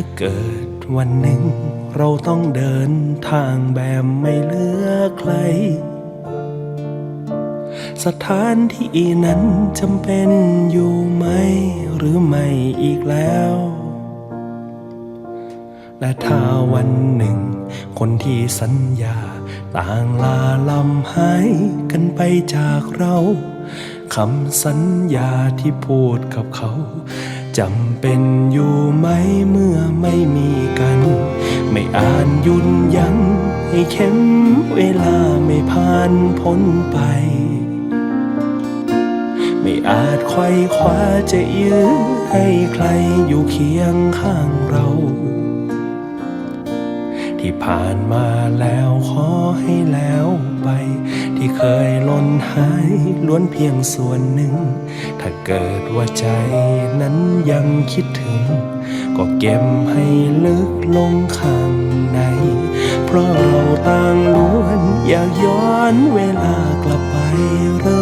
าเกิดวันหนึ่ง เราต้องเดินทางแบบไม่เหลือใคร สถานที่นั้นจำเป็นอยู่ไหม หรือไม่อีกแล้ว และถ้าวันหนึ่ง คนที่สัญญา ต่างลาลำหายกันไปจากเราคำสัญญาที่พูดกับเขา จำเป็นอยู่ไหมเมื่อไม่มีกัน ไม่อ่านยุนยันให้เข็มเวลาไม่ผ่านพ้นไป ไม่อาจไขว้คว้าจะยื้อให้ใครอยู่เคียงข้างเรา ที่ผ่านมาแล้วขอให้แล้วไป ที่เคย หล่นหายล้วนเพียงส่วนหนึ่ง ถ้าเกิดว่าใจนั้นยังคิดถึง ก็เก็บให้ลึกลงข้างใน เพราะเราต่างล้วนอยากย้อนเวลากลับไปเรื่